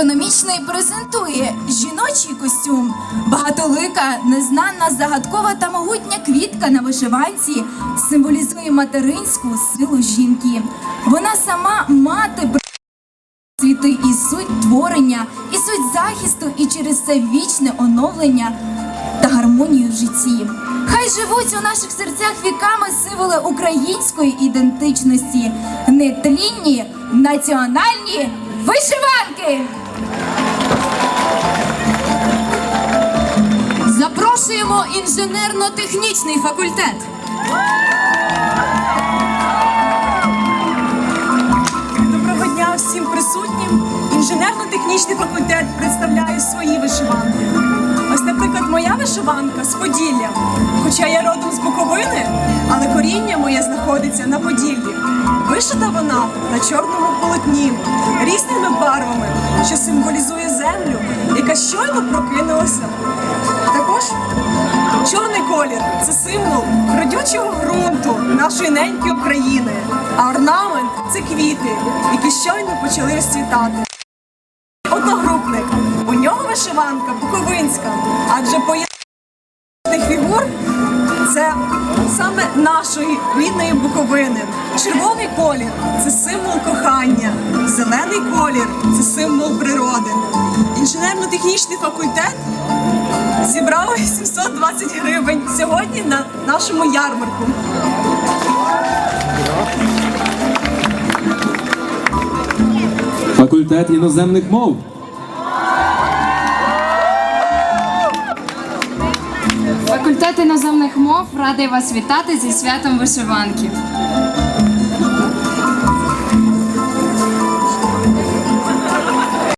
Економічний презентує жіночий костюм. Багатолика, незнана, загадкова та могутня квітка на вишиванці символізує материнську силу жінки. Вона сама мати світи і суть творення, і суть захисту, і через це вічне оновлення та гармонію в житті. Хай живуть у наших серцях віками символи української ідентичності, нетлінні національні вишиванки. Запрошуємо інженерно-технічний факультет. Доброго дня всім присутнім. Інженерно-технічний факультет представляє свої вишиванки. Ось, наприклад, моя вишиванка з Поділля. Хоча я родом з Буковини, але коріння моє знаходиться на Поділлі. Вишита вона на чорному полотні різними барвами, що символізує землю, яка щойно прокинулася. Також Чорний колір це символ родючого ґрунту нашої неньки України. А орнамент це квіти, які щойно почали розцвітати. Одногрупник. У нього вишиванка буковинська, адже поєднання фігур це саме нашої рідної Буковини. Червоний колір це символ кохання, зелений колір це символ природи. Інженерно-технічний факультет зібрали 720 гривень сьогодні на нашому ярмарку. Факультет іноземних мов. Факультет іноземних мов радий вас вітати зі святом вишиванки.